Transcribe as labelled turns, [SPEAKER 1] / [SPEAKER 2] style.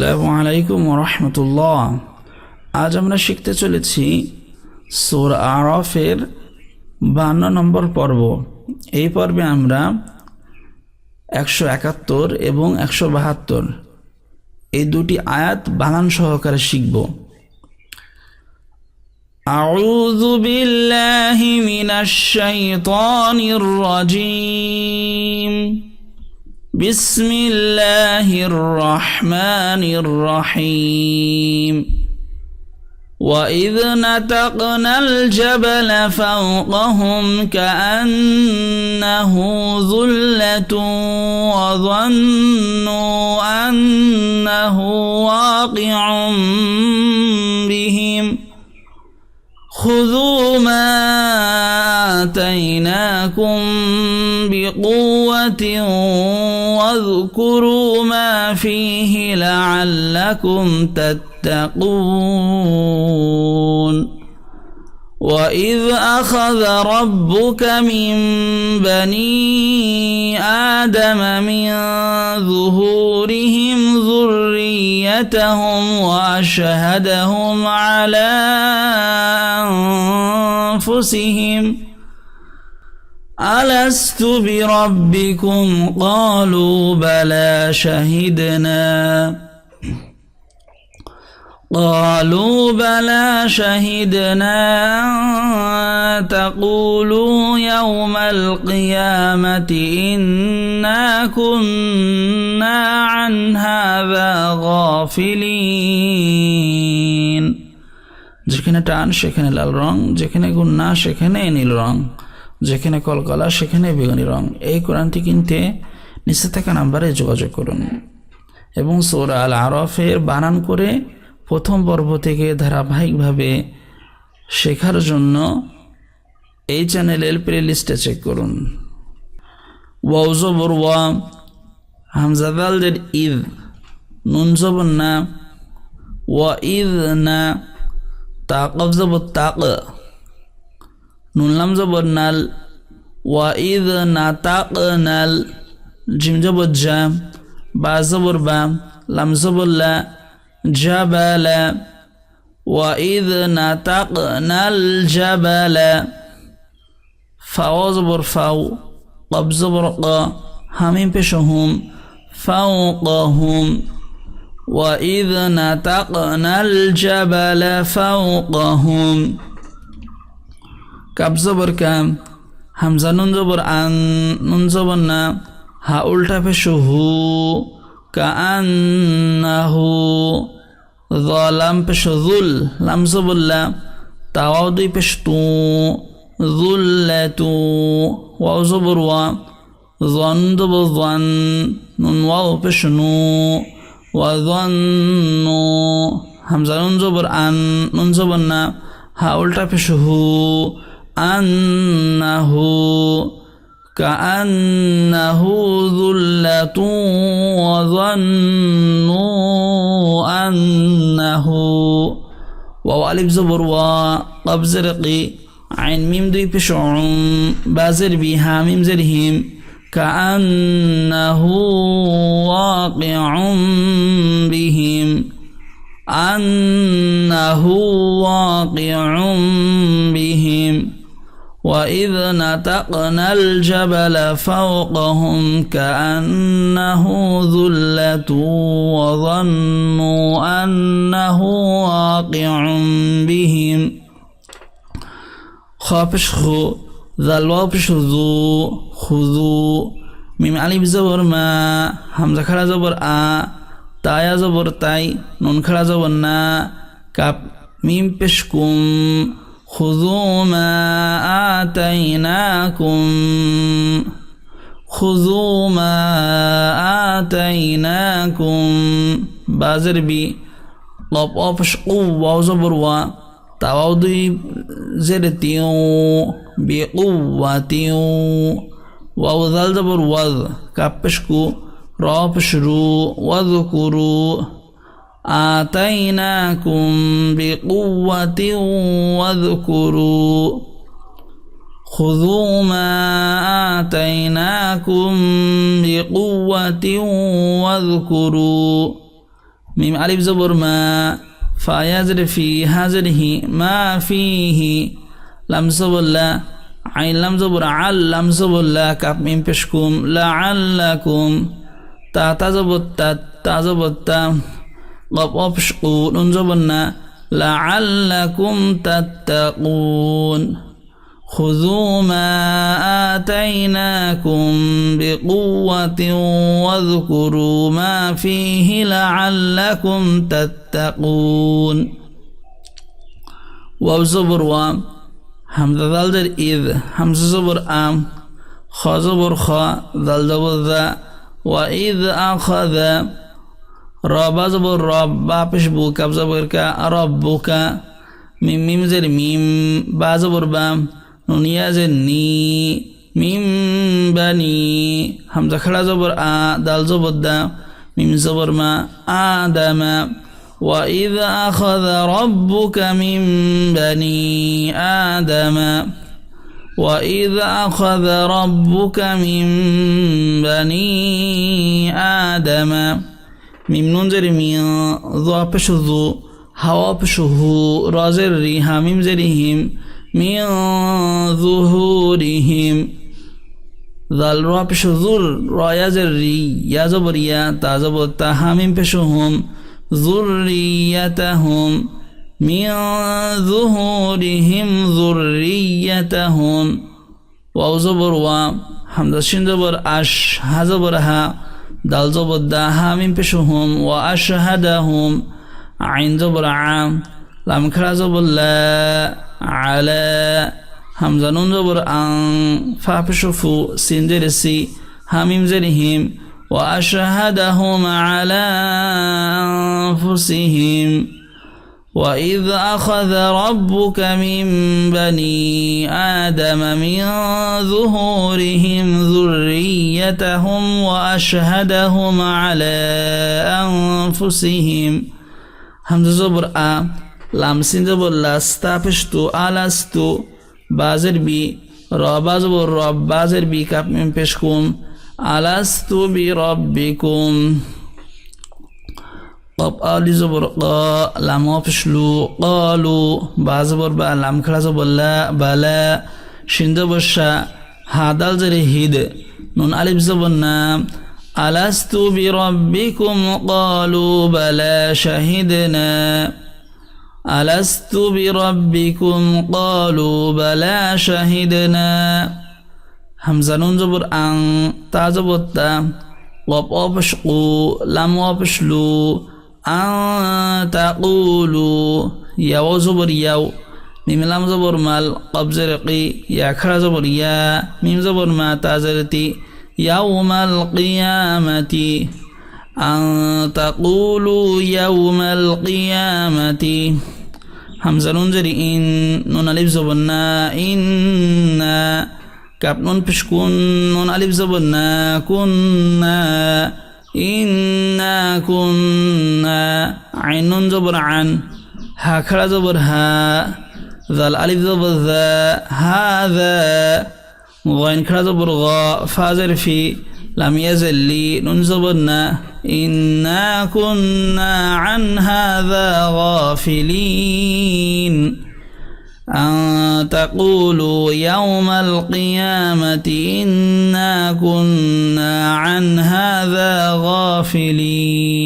[SPEAKER 1] আসসালামু আলাইকুম রহমতুল্লাহ আজ আমরা শিখতে চলেছি সুর আরফের বান্ন নম্বর পর্ব এই পর্বে আমরা একশো একাত্তর এবং একশো বাহাত্তর এই দুটি আয়াত বানান সহকারে শিখব أعوذ بالله من الشيطان الرجيم بسم الله الرحمن الرحيم. وإذ نتقنا الجبل فوقهم كأنه ظلة وظنوا أنه واقع بهم. خذوا ما آتيناكم بقوة واذكروا ما فيه لعلكم تتقون وإذ أخذ ربك من بني آدم من ظهورهم ذريتهم وأشهدهم على أنفسهم ألست بربكم قالوا بلى شهدنا قالوا بلى شهدنا أن تقولوا يوم القيامة إنا كنا عن هذا غافلين যেখানে টান সেখানে লাল রং যেখানে গুন্না সেখানে নীল রং যেখানে কলকলা, সেখানে বেগুনি রং। এই কোরআনটি কিনতে নিচে থাকা নাম্বারে যোগাযোগ করুন এবং সৌরা আল আরফের বানান করে প্রথম পর্ব থেকে ধারাবাহিকভাবে শেখার জন্য এই চ্যানেলের প্লে লিস্টে চেক করুন। ওয়াউজবর ওয়া হামজাদালদের ঈদ নুন জবর না, ওয়া ঈদ না তাকব জবর তাক নুনলাম জবর নাল ওয়া ঈদ না তাক নাল জিম জবর জা বা জবর বা লাম জবর লা جبل وإذ نتقنا الجبل فاو زبر فاو قب زبر قا همين بشهم فوقهم وإذ نتقنا الجبل فوقهم কাবজবর কাম, হামজা নুনজবর আন নুনজবর না, হা উল্টা পেশ হু কাহু রাম পেশ রুল লাম বললাম তাওয়াও দুই পেশ তু জুল্লাতু ওয়াও জবর ওয়া, জন জবর নুন ওয়াও পেশ নু ওয়ানু নু, হামজা নুন জবর আন, নুন জবর না, হা উল্টা পেশ হু أنه كأنه ذلة وظنوا أنه واو ألف زبر وقب زرقي عين ميم دوي بشعوم بازر بها ميم زرهم. كأنه واقع بهم. أنه واقع وإذ نتقنا الجبل فوقهم كأنه ذلة وظنوا أنه واقع بهم خابشخو ذلوبش ذو خذو ميم علي بزبر ما همزة خلا زبر آ تايا زبر تاي نون خلا زبر نا كاب ميم بشكم خذوا ما آتيناكم خذوا ما آتيناكم بازر بي قب أفش قوة وزبر و تواضي زرتيو بقوة ووذل زبر وذ كابشكو رابشرو واذكروا آتيناكم بقوة واذكروا خذوا ما آتيناكم بقوة واذكروا ميم ألف زبر ما فيزر في هزره ما فيه لم لا عين لم زبر عل لم لا كاب ميم بشكم لعلكم تا تزبط تا تزبط وطبشقون جبنا لعلكم تتقون. خذوا ما آتيناكم بقوة واذكروا ما فيه لعلكم تتقون. واو زبر وام حمزة ذلدر إذ حمزة زبر آم خا زبر خا ذلدر ذا وإذ أخذ رب زبر رب بابش بوكا بزبر كا رب بوكا ميم ميم زر ميم با زبر بام نونيا زر ني ميم بني همزة خلا زبر آ دال زبر دا. ميم زبر ما آدم وإذ أخذ ربك من بني آدم وإذ أخذ ربك من بني آدم মিমনুন জেরি মিয়া জোয়াপে শুধু হাওয়াপ শুহু রজের রি হামিম জেরি হিম, মিয়া জুহুরিহিম জাল রোয়া পেশু জুর রয়াজের রি ইয়াজবর ইয়া তাজবর তা হামিম পেশু হুম মিয়া জুহুরিহিম জুরিয়াতাহুম ওয়াও জবর ওয়া হামদা সিন জবর আশ, হা জবর হা। دال زبر دا هامين بشهم وأشهدهم عين زبر عام لام كرا زبر لا على همزة نون زبر أن فا بشفو سين جرسي هاميم زرهم وأشهدهم على أنفسهم وإذ أخذ ربك من بني آدم من ظهورهم ذريتهم وأشهدهم على أنفسهم همزة زبر آ لام سين زبر لاستا پشتو آلاستو بازر بي رابا زبر رب بازر بي كاب من پشكم آلاستو بربكم قب آلی زبر قا لام پشلو قالو با زبر با لام کلا زبر لا بلا شین زبر شا هادال زر هید نون الف زبر نام ألست بربكم قالوا بلى شهدنا ألست بربكم قالوا بلى شهدنا همزة نون زبر أن تا زبر تا وب أبشقو لم أبشلو أن تقولوا يا زبر يو ميم لام زبر مال قب زرقي يا خرا زبر يا ميم زبر ما تازرتي يوم القيامة أن تقولوا يوم القيامة همزة ننزل إن نون ألف زبرنا إنا كاب نون بشكون نون ألف زبرنا كنا إنا كنا. عين زبر عن. خرا زبر ها. ذا الألف زبر ذا. هذا. غين خرا زبر غا. فازر في. لم يزل لي نون زبرنا إنا كنا عن هذا غافلين. أن تقولوا يوم القيامة إنا كنا عن هذا غافلين.